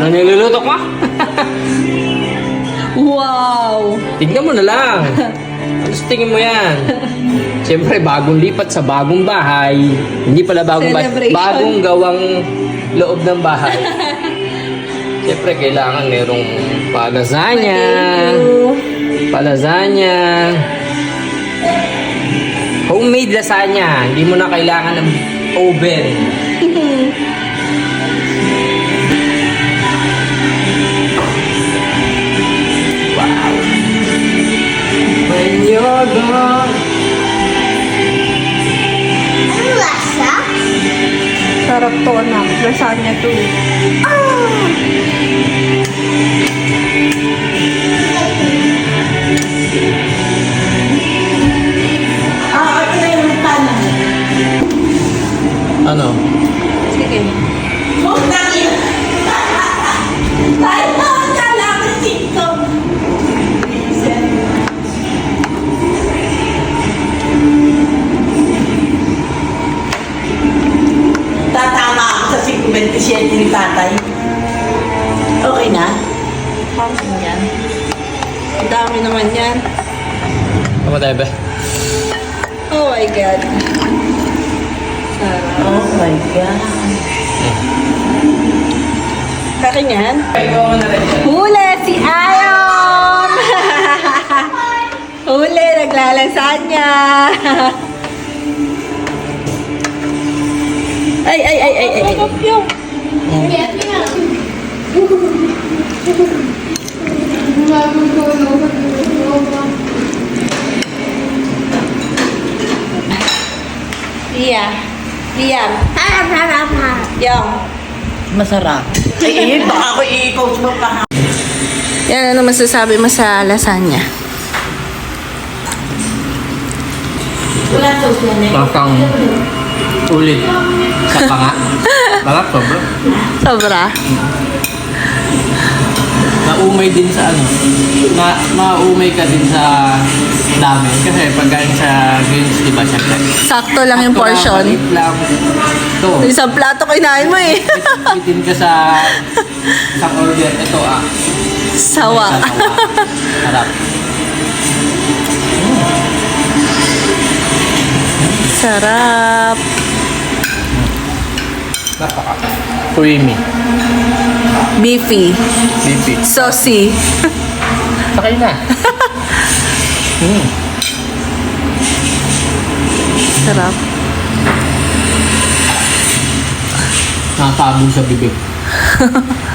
Ano niluluto ko? Wow! Tignan mo na lang. Ano tingin mo yan? Siyempre, bagong lipat sa bagong bahay. Hindi pala bagong bahay. Bagong gawang loob ng bahay. Siyempre, kailangan merong palasanya. Palasanya. Homemade lasagna. Hindi mo na kailangan ng oven. Sarap to, anak. Lasagna to. Ah, 27 ni tatay. Okay na? Parang yan. Ang dami naman yan. Tama tayo? Oh my God. Sarap. Oh my God. Kakin yan? Huli si Ayon! Huli, naglalasanya! ay, ay, ay, ay, ay. Iya. Liam. Harap, harap, harap. Yung. Masarap. Ay, eh, baka ako i-post mo pa. Yan, ano masasabi mo sa lasagna? Wala sauce yan eh. Bakang ulit sa panga. Balak sobra. Sobra. Naumay din sa ano. Na, maumay ka din sa dami. Kasi pag galing sa greens, di ba syempre? Sakto lang yung portion. maliit lang. Ito. Isang plato kinain mo eh. Bitin ka sa sa order. Ito ah. Sawa. Sa sawa. Sarap. Napaka. Creamy. Beefy. Beefy. Saucy. Sakay na. mm. Sarap. Nakakabog sa bibig.